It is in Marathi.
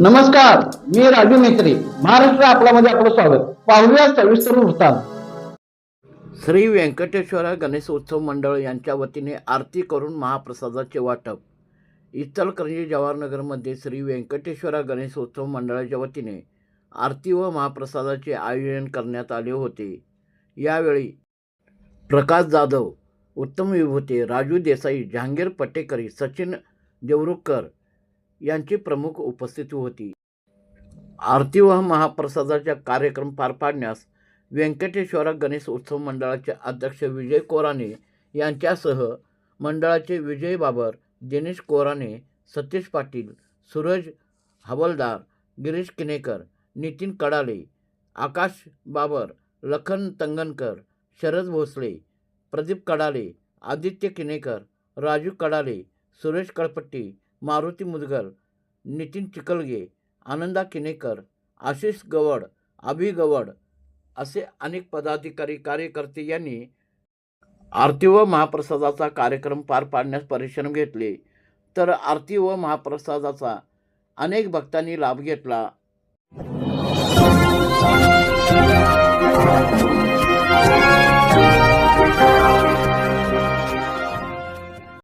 नमस्कार मी राजू मेत्री महाराष्ट्र आपल्यामध्ये आपलं स्वागत. पाहूया सविस्तर वृत्तांत. श्री व्यंकटेश्वर गणेशोत्सव मंडळ यांच्या वतीने आरती करून महाप्रसादाचे वाटप. इचलकरंजी जवाहरनगरमध्ये श्री व्यंकटेश्वर गणेशोत्सव मंडळाच्या वतीने आरती व महाप्रसादाचे आयोजन करण्यात आले होते. यावेळी प्रकाश जाधव उत्तम विभूते राजू देसाई जहांगीर पटेकरी सचिन देवरुखकर यांची प्रमुख उपस्थिती होती. आरती व महाप्रसादाचा कार्यक्रम पार पाडण्यास व्यंकटेश्वर गणेश उत्सव मंडळाचे अध्यक्ष विजय कोराने यांच्यासह मंडळाचे विजय बाबर दिनेश कोराने सतीश पाटील सूरज हवलदार गिरीश किनेकर नितीन कडाले आकाश बाबर लखन तंगनकर शरद भोसले प्रदीप कडाले आदित्य किनेकर राजू कडाले सुरेश कळपट्टी मारुती मुदगल नितीन चिकलगे आनंदा किनेकर आशिष गवड अभि गवड असे अनेक पदाधिकारी कार्यकर्ते यांनी आरती व महाप्रसादाचा कार्यक्रम पार पाडण्यास परिश्रम घेतले. तर आरती व महाप्रसादाचा अनेक भक्तांनी लाभ घेतला.